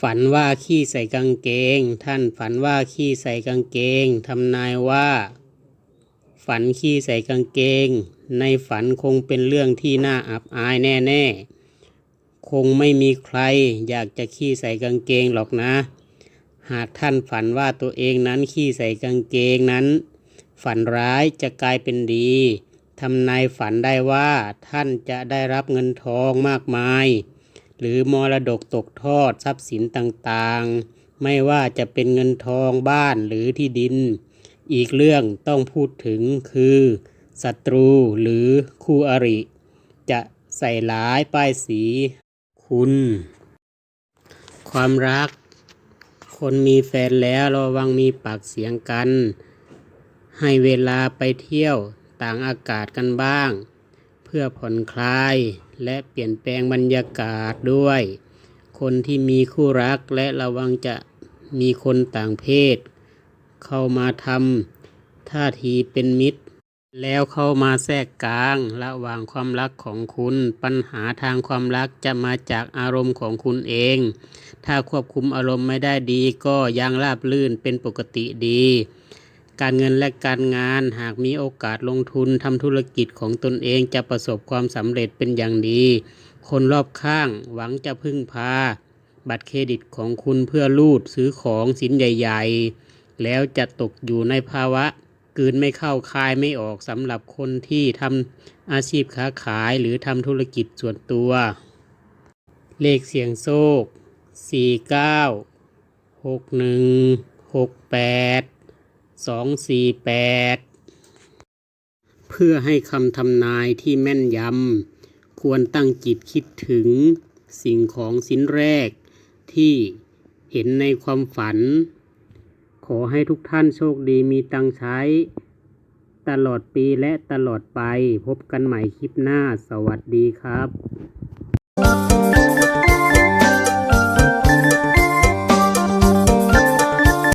ฝันว่าขี้ใส่กางเกง ท่านฝันว่าขี้ใส่กางเกงทำนายว่า ฝันขี้ใส่กางเกง ในฝันคงเป็นเรื่องที่น่าอับอายแน่ๆ คงไม่มีใครอยากจะขี้ใส่กางเกงหรอกนะ หากท่านฝันว่าตัวเองนั้นขี้ใส่กางเกงนั้น ฝันร้ายจะกลายเป็นดีทำนายฝันได้ว่าท่านจะได้รับเงินทองมากมาย หรือมรดกตกทอดทรัพย์สินต่างๆ ไม่ว่าจะเป็นเงินทองบ้านหรือที่ดิน อีกเรื่องต้องพูดถึงคือศัตรูหรือคู่อริ จะใส่ร้ายป้ายสี คุณ ความรัก คนมีแฟนแล้วระวังมีปากเสียงกัน ให้เวลาไปเที่ยวต่างอากาศกันบ้าง พื่อผ่อนคลายและเปลี่ยนแปลงบรรยากาศด้วย คนที่มีคู่รักและระวังจะมีคนต่างเพศ เข้ามาทำท่าทีเป็นมิตร แล้วเข้ามาแทรกกลางระหว่างความรักของคุณ ปัญหาทางความรักจะมาจากอารมณ์ของคุณเอง ถ้าควบคุมอารมณ์ไม่ได้ดีก็ยังราบลื่นเป็นปกติดี การเงินและการงานหากมีโอกาสลงทุนทำธุรกิจของตนเองจะประสบความสำเร็จเป็นอย่างดี คนรอบข้างหวังจะพึ่งพา บัตรเครดิตของคุณเพื่อลูดซื้อของสินใหญ่ ๆ แล้วจะตกอยู่ในภาวะกืนไม่เข้าคายไม่ออกสำหรับคนที่ทำอาชีพค้าขายหรือทำธุรกิจส่วนตัว เลขเสียงโชค49 61 68 สองสี่แปดเพื่อให้คำทำนายที่แม่นยำควรตั้งจิตคิดถึงสิ่งของชิ้นแรกที่เห็นในความฝัน ขอให้ทุกท่านโชคดีมีตังใช้ ตลอดปีและตลอดไปพบกันใหม่คลิปหน้าสวัสดีครับ